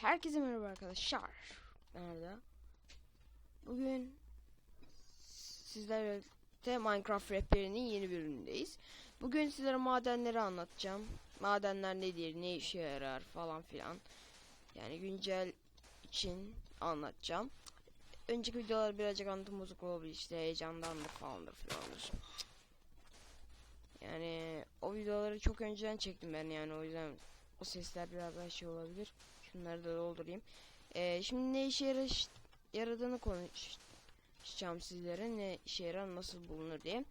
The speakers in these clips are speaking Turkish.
Herkese merhaba arkadaşlar. Nerede? Bugün sizlerle birlikte Minecraft rehberinin yeni bölümündeyiz. Bugün sizlere madenleri anlatacağım. Madenler nedir, ne işe yarar falan filan. Yani güncel için anlatacağım. Önceki videolar birazcık anlatım bozuk olabilir işte heyecandandır falandır filandır. Yani o videoları çok önceden çektim ben yani o yüzden o sesler biraz daha şey olabilir. Şunları da doldurayım. Ee, şimdi ne işe yaraş, yaradığını konuşacağım sizlere. Ne işe yarar, nasıl bulunur diye.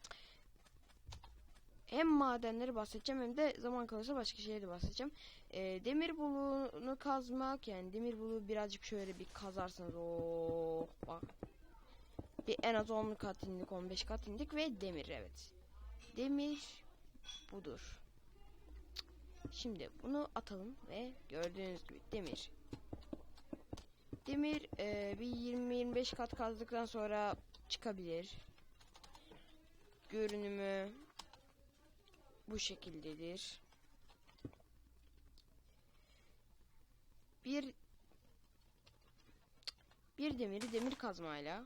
Hem madenleri bahsedeceğim hem de zaman kalırsa başka şeyleri de bahsedeceğim. Ee, demir buluğunu kazmak yani demir buluğu birazcık şöyle bir kazarsanız o bak. Bir en az 10 kat indik 15 kat indik ve demir evet. Demir budur. Şimdi bunu atalım ve gördüğünüz gibi demir. Demir e, bir 20-25 kat kazdıktan sonra çıkabilir. Görünümü bu şekildedir. Bir bir demiri demir kazmayla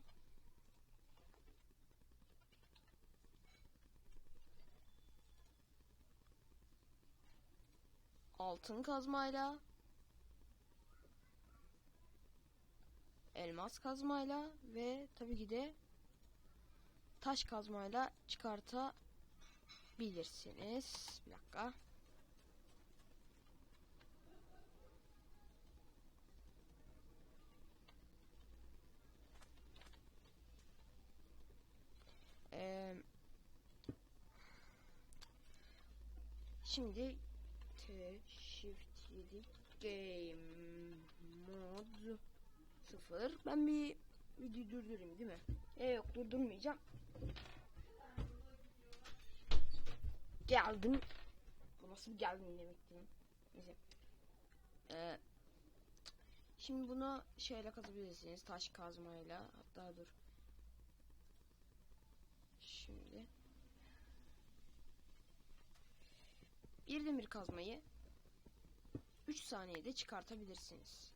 altın kazmayla elmas kazmayla ve tabii ki de taş kazmayla çıkartabilirsiniz. Bir dakika. Ee, şimdi Shift 7 Game Mod 0 Ben bir videoyu durdurayım değil mi? E yok durdurmayacağım. Geldim. Bu nasıl geldim demekti. Neyse. Ee, şimdi bunu şeyle kazabilirsiniz. Taş kazmayla. Hatta dur. Şimdi. Bir demir kazmayı 3 saniyede çıkartabilirsiniz.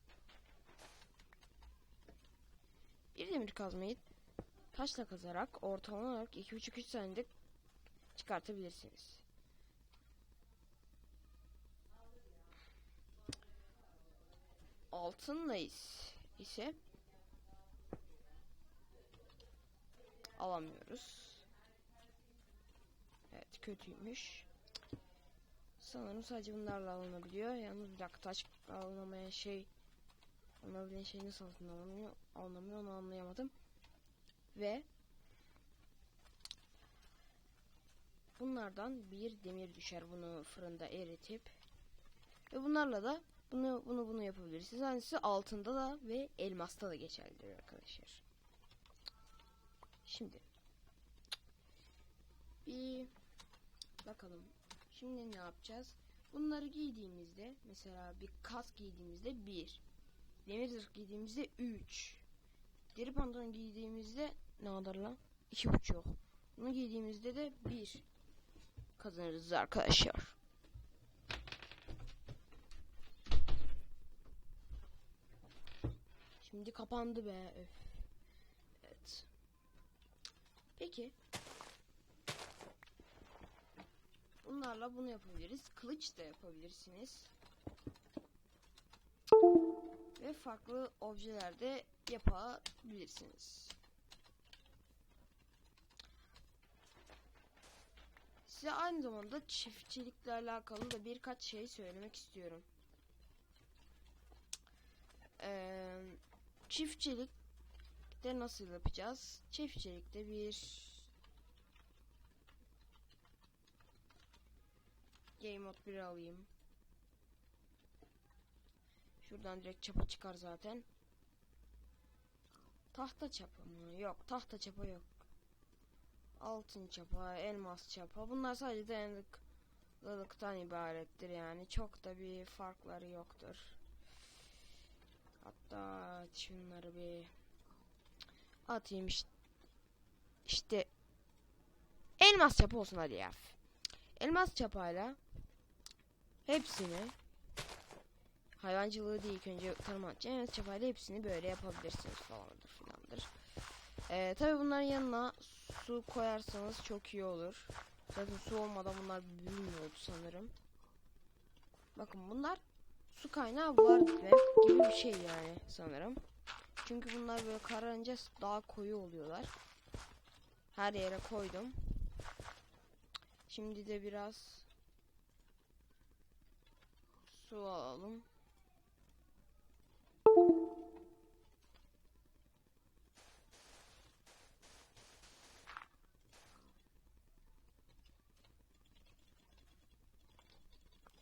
Bir demir kazmayı taşla kazarak ortalama olarak 2,5-3 saniyede çıkartabilirsiniz. Altınla is- ise alamıyoruz. Evet kötüymüş. Sanırım sadece bunlarla alınabiliyor. Yalnız bir dakika taş alınamayan şey alınabilen şey nasıl alınamıyor, alınamıyor onu anlayamadım. Ve bunlardan bir demir düşer bunu fırında eritip ve bunlarla da bunu bunu bunu yapabilirsiniz. Aynısı altında da ve elmasta da geçerlidir arkadaşlar. Şimdi bir bakalım Şimdi ne yapacağız? Bunları giydiğimizde mesela bir kask giydiğimizde 1 Demir zırh giydiğimizde 3 Deri pantolon giydiğimizde ne kadar lan? 2,5 Bunu giydiğimizde de 1 kazanırız arkadaşlar. Şimdi kapandı be. Öf. Evet. Peki Bunlarla bunu yapabiliriz. Kılıç da yapabilirsiniz. Ve farklı objeler de yapabilirsiniz. Size aynı zamanda çiftçilikle alakalı da birkaç şey söylemek istiyorum. Ee, çiftçilikte nasıl yapacağız? Çiftçilikte bir Game Mode 1 alayım. Şuradan direkt çapa çıkar zaten. Tahta çapa mı? Yok tahta çapa yok. Altın çapa, elmas çapa. Bunlar sadece dayanıklılıktan ibarettir yani. Çok da bir farkları yoktur. Hatta şunları bir atayım işte. İşte elmas çapa olsun hadi ya. Elmas çapayla hepsini hayvancılığı değil ilk önce tarım atacağım. Evet çapayla hepsini böyle yapabilirsiniz falandır filandır. Ee, tabi bunların yanına su koyarsanız çok iyi olur. Zaten su olmadan bunlar büyümüyordu sanırım. Bakın bunlar su kaynağı var gibi bir şey yani sanırım. Çünkü bunlar böyle kararınca daha koyu oluyorlar. Her yere koydum. Şimdi de biraz su alalım.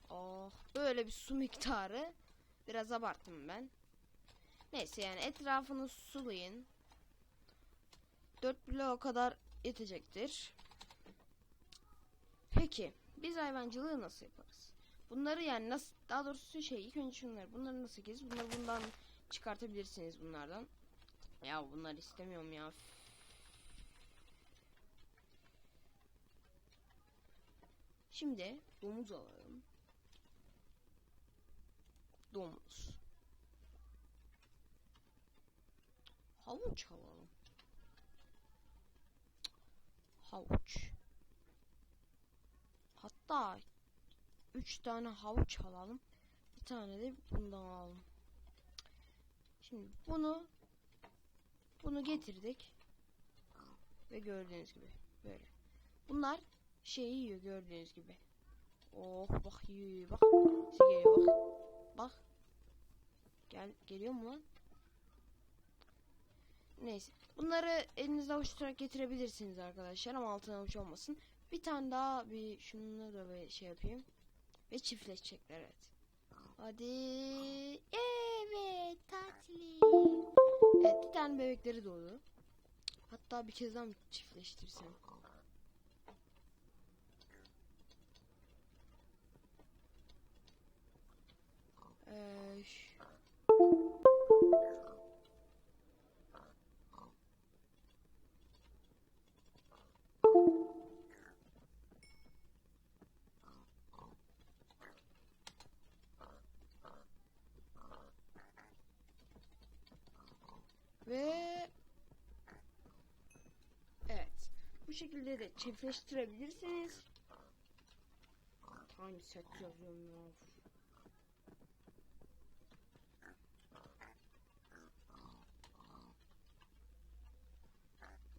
Oh, böyle bir su miktarı biraz abarttım ben. Neyse yani etrafını sulayın. 4 bloğa kadar yetecektir. Peki biz hayvancılığı nasıl yaparız? Bunları yani nasıl daha doğrusu şey ilk önce şunları bunları nasıl keseriz? Bunları bundan çıkartabilirsiniz bunlardan. Ya bunları istemiyorum ya. Şimdi domuz alalım. Domuz. Havuç alalım. Havuç. Hatta 3 tane havuç alalım. Bir tane de bundan alalım. Şimdi bunu bunu getirdik. Ve gördüğünüz gibi böyle. Bunlar şeyi yiyor gördüğünüz gibi. Oh bak yiyor bak. Size bak. Bak. Gel geliyor mu lan? Neyse. Bunları elinizde avuç tutarak getirebilirsiniz arkadaşlar ama altına avuç olmasın. Bir tane daha bir şunları da bir şey yapayım. Ve çiftleşecekler evet. Hadi. Evet tatlı. Evet bir tane bebekleri doğdu. Hatta bir kez daha çiftleştirsem? Ee, ş- Ve Evet. Bu şekilde de çiftleştirebilirsiniz. Time set yazıyorum ya.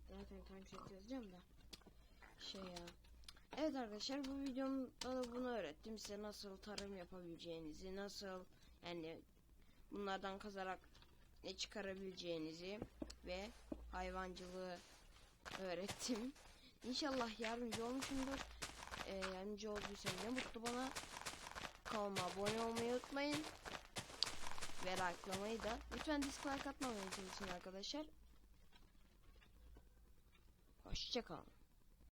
Zaten time set yazacağım da. Şey ya. Evet arkadaşlar bu videomda da bunu öğrettim size nasıl tarım yapabileceğinizi, nasıl yani bunlardan kazarak ne çıkarabileceğinizi ve hayvancılığı öğrettim. İnşallah yardımcı olmuşumdur. Ee, yardımcı olduysam ne mutlu bana. Kanalıma abone olmayı unutmayın. Ve likelamayı da. Lütfen dislike atmamayı çalışın arkadaşlar. Hoşçakalın.